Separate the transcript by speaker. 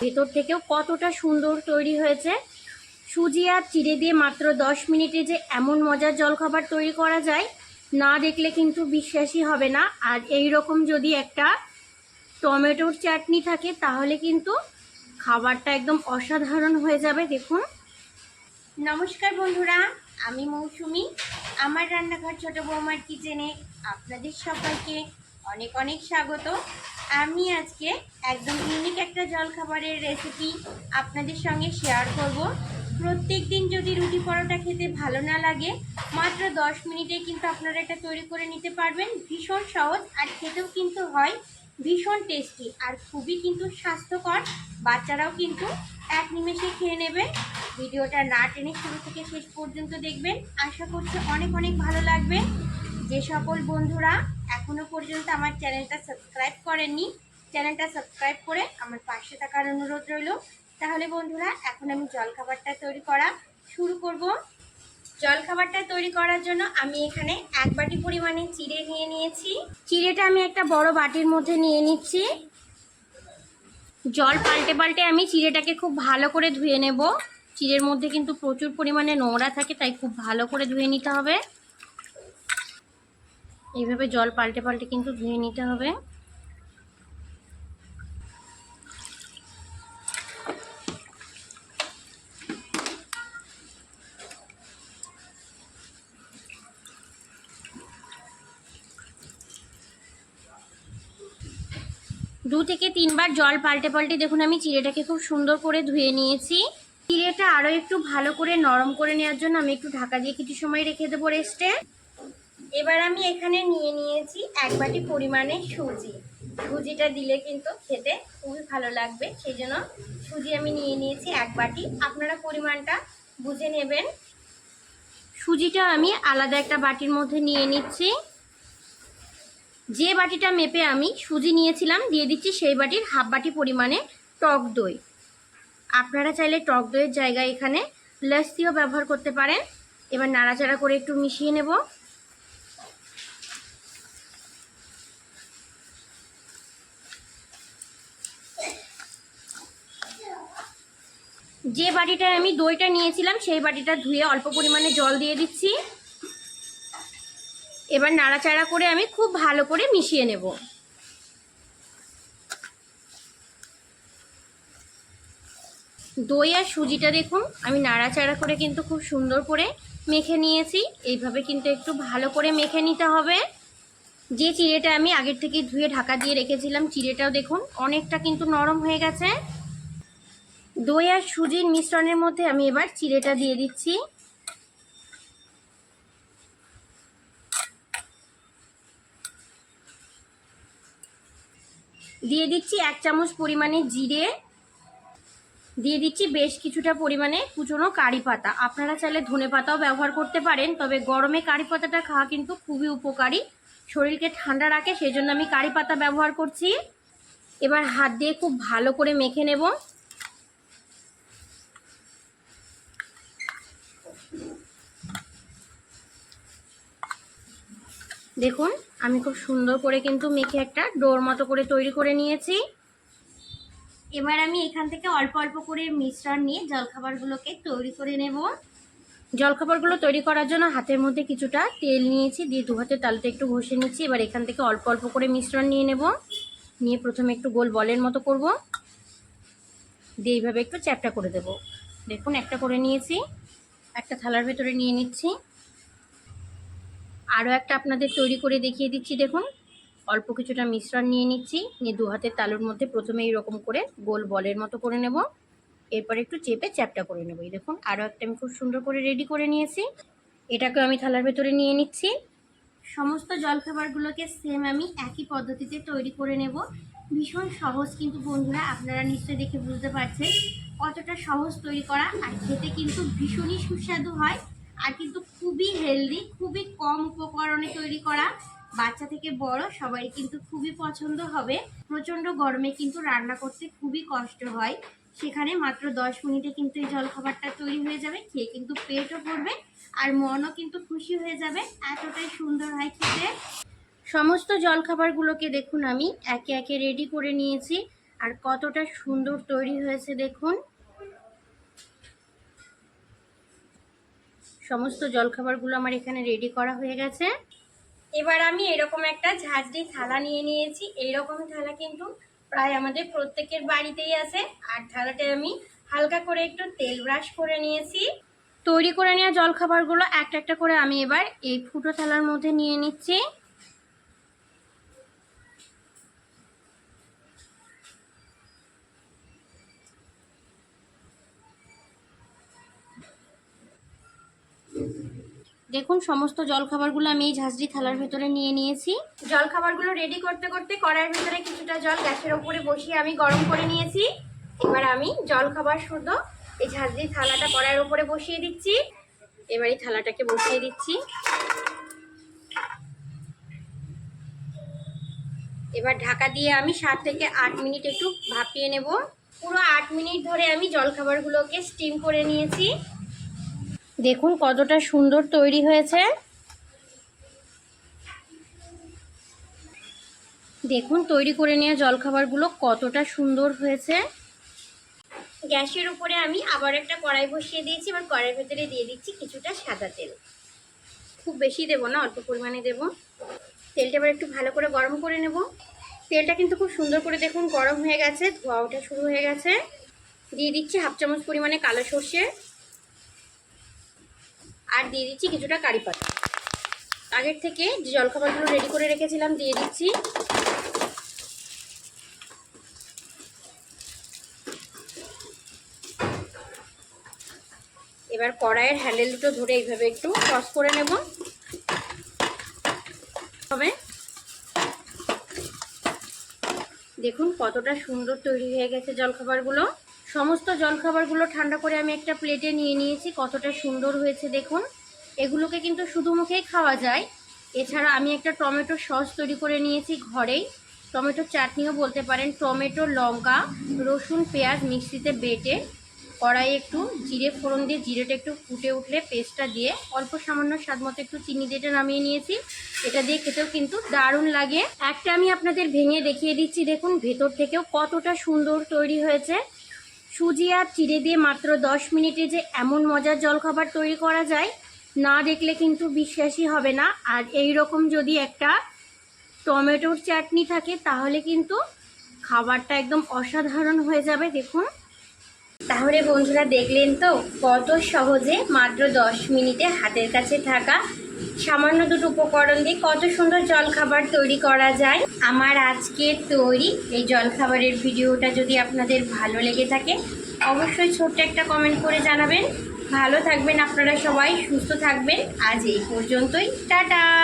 Speaker 1: ভেতর থেকেও কতটা সুন্দর তৈরি হয়েছে। সুজি আর চিড়ে দিয়ে মাত্র দশ মিনিটে যে এমন মজার জলখাবার তৈরি করা যায়, না দেখলে কিন্তু বিশ্বাসই হবে না। আর এই রকম যদি একটা টমেটোর চাটনি থাকে, তাহলে কিন্তু খাবারটা একদম অসাধারণ হয়ে যাবে, দেখুন। নমস্কার বন্ধুরা, আমি মৌসুমি। আমার রান্নাঘর ছোট বৌমার কিচেনে আপনাদের সবাইকে অনেক অনেক স্বাগত। আমি আজকে একদম ইউনিক একটা জলখাবারের রেসিপি আপনাদের সঙ্গে শেয়ার করব। প্রত্যেক দিন যদি রুটি পরোটা খেতে ভালো না লাগে, মাত্র দশ মিনিটে কিন্তু আপনারা এটা তৈরি করে নিতে পারবেন। ভীষণ সহজ আর খেতেও কিন্তু হয়, ভীষণ টেস্টি আর খুবই কিন্তু স্বাস্থ্যকর। বাচ্চারাও কিন্তু এক নিমেষে খেয়ে নেবে। ভিডিওটা না টেনে শুরু থেকে শেষ পর্যন্ত দেখবেন। আশা করছি অনেক অনেক ভালো লাগবে। যে সকল বন্ধুরা এখনও পর্যন্ত আমার চ্যানেলটা সাবস্ক্রাইব করেননি, চ্যানেলটা সাবস্ক্রাইব করে আমার পাশে থাকার অনুরোধ রইল। তাহলে বন্ধুরা, এখন আমি জলখাবারটা তৈরি করা শুরু করব। জলখাবারটা তৈরি করার জন্য আমি এখানে এক বাটি পরিমাণে চিড়ে নিয়ে নিয়েছি। চিড়েটা আমি একটা বড় বাটির মধ্যে নিয়ে নিচ্ছি। জল পাল্টে পাল্টে আমি চিড়েটাকে খুব ভালো করে ধুয়ে নেব। চিড়ের মধ্যে কিন্তু প্রচুর পরিমাণে নোংরা থাকে, তাই খুব ভালো করে ধুয়ে নিতে হবে। এইভাবে জল পাল্টে পাল্টে কিন্তু ধুয়ে নিতে হবে। দু থেকে তিনবার জল পাল্টে পাল্টে দেখুন, আমি চিড়েটাকে খুব সুন্দর করে ধুয়ে নিয়েছি। চিড়েটা আরও একটু ভালো করে নরম করে নেওয়ার জন্য আমি একটু ঢাকা দিয়ে কিছু সময় রেখে দেবো রেস্টে। এবার আমি এখানে নিয়ে নিয়েছি এক বাটি পরিমাণে সুজি। সুজিটা দিলে কিন্তু খেতে খুবই ভালো লাগবে। সেই জন্য সুজি আমি নিয়ে নিয়েছি এক বাটি। আপনারা পরিমাণটা বুঝে নেবেন। সুজিটা আমি আলাদা একটা বাটির মধ্যে নিয়ে নিচ্ছি। যে বাটিটা মেপে আমি সুজি নিয়েছিলাম, দিয়ে দিচ্ছি সেই বাটির হাফ বাটি পরিমাণে টক দই। আপনারা চাইলে টক দইয়ের জায়গায় এখানে লস্যিও ব্যবহার করতে পারেন। এবার নাড়াচাড়া করে একটু মিশিয়ে নেব। যে বাটিটায় আমি দইটা নিয়েছিলাম, সেই বাটিটা ধুয়ে অল্প পরিমাণে জল দিয়ে দিচ্ছি। এবার নাড়াচাড়া করে আমি খুব ভালো করে মিশিয়ে নেব। দই আর সুজিটা দেখুন, আমি নাড়াচাড়া করে কিন্তু খুব সুন্দর করে মেখে নিয়েছি। এইভাবে কিন্তু একটু ভালো করে মেখে নিতে হবে। যে চিড়েটা আমি আগের থেকে ধুয়ে ঢাকা দিয়ে রেখেছিলাম, চিড়েটাও দেখুন অনেকটা কিন্তু নরম হয়ে গেছে। দই আর সুজির মিশ্রণের মধ্যে আমি এবার চিড়েটা দিয়ে দিচ্ছি। দিয়ে দিচ্ছি এক চামচ পরিমাণে জিরে। দিয়ে দিচ্ছি বেশ কিছুটা পরিমাণে কুচনো কারি পাতা। আপনারা চাইলে ধনে পাতাও ব্যবহার করতে পারেন, তবে গরমে কারি পাতাটা খাওয়া কিন্তু খুবই উপকারী। শরীরকে ঠান্ডা রাখে সেই জন্য আমি কারি পাতা ব্যবহার করছি। এবার হাত দিয়ে খুব ভালো করে মেখে নেব। দেখুন, আমি খুব সুন্দর করে কিন্তু মেখে একটা ডোর মতো করে তৈরি করে নিয়েছি। এবার আমি এখান থেকে অল্প অল্প করে মিশ্রণ নিয়ে জলখাবারগুলোকে তৈরি করে নেব। জলখাবারগুলো তৈরি করার জন্য হাতের মধ্যে কিছুটা তেল নিয়েছি, দিয়ে দু হাতের তালুতে একটু ঘষে নিচ্ছি। এবার এখান থেকে অল্প অল্প করে মিশ্রণ নিয়ে নেব। নিয়ে প্রথমে একটু গোল বলের মতো করব। দিয়ে এইভাবে একটু চ্যাপটা করে দেব। দেখুন, একটা করে নিয়েছি, একটা থালার ভেতরে নিয়ে নিচ্ছি। আরও একটা আপনাদের তৈরি করে দেখিয়ে দিচ্ছি, দেখুন। অল্প কিছুটা মিশ্রণ নিয়ে নিচ্ছি, নিয়ে দু হাতের তালুর মধ্যে প্রথমে এইরকম করে গোল বলের মতো করে নেব। এরপর একটু চেপে চ্যাপটা করে নেব, এই দেখুন আরও একটা আমি খুব সুন্দর করে রেডি করে নিয়েছি। এটাকে আমি থালার ভেতরে নিয়ে নিচ্ছি। সমস্ত জলখাবারগুলোকে সেম আমি একই পদ্ধতিতে তৈরি করে নেব। ভীষণ সহজ কিন্তু বন্ধুরা, আপনারা নিশ্চয়ই দেখে বুঝতে পারছেন কতটা সহজ তৈরি করা, আর খেতে কিন্তু ভীষণই সুস্বাদু হয়। আর কিন্তু খুবই হেলদি খুবই কম উপকরণে তৈরি করা। বাচ্চা থেকে বড়, সবাই কিন্তু খুবই পছন্দ হবে। প্রচণ্ড গরমে কিন্তু রান্না করতে খুবই কষ্ট হয়। সেখানে মাত্র দশ মিনিটে কিন্তু এই জলখাবারটা তৈরি হয়ে যাবে, খেয়ে কিন্তু পেটও ভরবে আর মনও কিন্তু খুশি হয়ে যাবে। এতটাই সুন্দর হয় খেতে। সমস্ত জলখাবারগুলোকে দেখুন আমি একে একে রেডি করে নিয়েছি। আর কতটা সুন্দর তৈরি হয়েছে দেখুন। সমস্ত জলখাবারগুলো আমার এখানে রেডি করা হয়ে গেছে। এবার আমি এরকম একটা ঝাঁঝরি থালা নিয়ে নিয়েছি। এইরকম থালা কিন্তু প্রায় আমাদের প্রত্যেকের বাড়িতেই আছে। আর থালাতে আমি হালকা করে একটু তেল ব্রাশ করে নিয়েছি। তৈরি করে নেওয়া জলখাবারগুলো একটা একটা করে আমি এবার এই ফুটো থালার মধ্যে নিয়ে নিচ্ছি। দেখুন, সমস্ত জলখাবারগুলো আমি এই ঝাঁঝরি থালার ভেতরে নিয়ে নিয়েছি। জলখাবারগুলো রেডি করতে করতে কড়াইয়ের ভেতরে কিছুটা জল গ্যাসের ওপরে বসিয়ে আমি গরম করে নিয়েছি। এবার আমি জলখাবার শুদ্ধ এই ঝাঁঝরি থালাটা কড়াইয়ের ওপরে বসিয়ে দিচ্ছি। এবার এই থালাটাকে বসিয়ে দিচ্ছি। এবার ঢাকা দিয়ে আমি সাত থেকে আট মিনিট একটু ভাপিয়ে নেব। পুরো আট মিনিট ধরে আমি জলখাবারগুলোকে স্টিম করে নিয়েছি। দেখুন কতটা সুন্দর তৈরি হয়েছে। দেখুন তৈরি করে নেওয়া জলখাবারগুলো কতটা সুন্দর হয়েছে। গ্যাসের উপরে আমি আবার একটা কড়াই বসিয়ে দিয়েছি, এবার কড়াইয়ের ভেতরে দিয়ে দিচ্ছি কিছুটা সাদা তেল। খুব বেশি দেবো না, অল্প পরিমাণে দেবো। তেলটা এবার একটু ভালো করে গরম করে নেব। তেলটা কিন্তু খুব সুন্দর করে দেখুন গরম হয়ে গেছে, ধোয়া ওঠা শুরু হয়ে গেছে। দিয়ে দিচ্ছি হাফ চামচ পরিমাণে কালো সর্ষে। আর দিয়ে দিচ্ছি কিছুটা কারি পাতা। আগের থেকে যে জলখাবারগুলো রেডি করে রেখেছিলাম, দিয়ে দিচ্ছি। এবার কড়াইয়ের হ্যান্ডেল দুটো ধরে এইভাবে একটু ক্রস করে নেব। হবে দেখুন কতটা সুন্দর তৈরি হয়ে গেছে জলখাবারগুলো। সমস্ত জলখাবারগুলো ঠান্ডা করে আমি একটা প্লেটে নিয়ে নিয়েছি, কতটা সুন্দর হয়েছে দেখুন। এগুলোকে কিন্তু শুধু মুখেই খাওয়া যায়। এছাড়া আমি একটা টমেটো সস তৈরি করে নিয়েছি ঘরেই। টমেটো চাটনিও বলতে পারেন, টমেটো, লঙ্কা, রসুন, পেঁয়াজ মিক্সিতে বেটে কড়াইয়ে একটু জিরে ফোড়ন দিয়ে, জিরেটা একটু ফুটে উঠলে পেস্টটা দিয়ে অল্প সামান্য স্বাদ মতো একটু চিনি দিয়ে নামিয়ে নিয়েছি। এটা দিয়ে খেতেও কিন্তু দারুণ লাগে। একটা আমি আপনাদের ভেঙে দেখিয়ে দিচ্ছি, দেখুন ভেতর থেকেও কতটা সুন্দর তৈরি হয়েছে। সুজি আর চিড়ে দিয়ে মাত্র দশ মিনিটে যে এমন মজার জলখাবার তৈরি করা যায়, না দেখলে কিন্তু বিশ্বাসই হবে না। আর এই রকম যদি একটা টমেটোর চাটনি থাকে, তাহলে কিন্তু খাবারটা একদম অসাধারণ হয়ে যাবে, দেখুন। তাহলে বন্ধুরা দেখলেন তো কত সহজে মাত্র দশ মিনিটে হাতের কাছে থাকা সামান্য দুটো উপকরণ দিয়ে কত সুন্দর জলখাবার তৈরি করা যায়। আমার আজকের তৈরি এই জলখাবারের ভিডিওটা যদি আপনাদের ভালো লেগে থাকে, অবশ্যই ছোট্ট একটা কমেন্ট করে জানাবেন। ভালো থাকবেন আপনারা সবাই, সুস্থ থাকবেন। আজ এই পর্যন্তই। টাটা!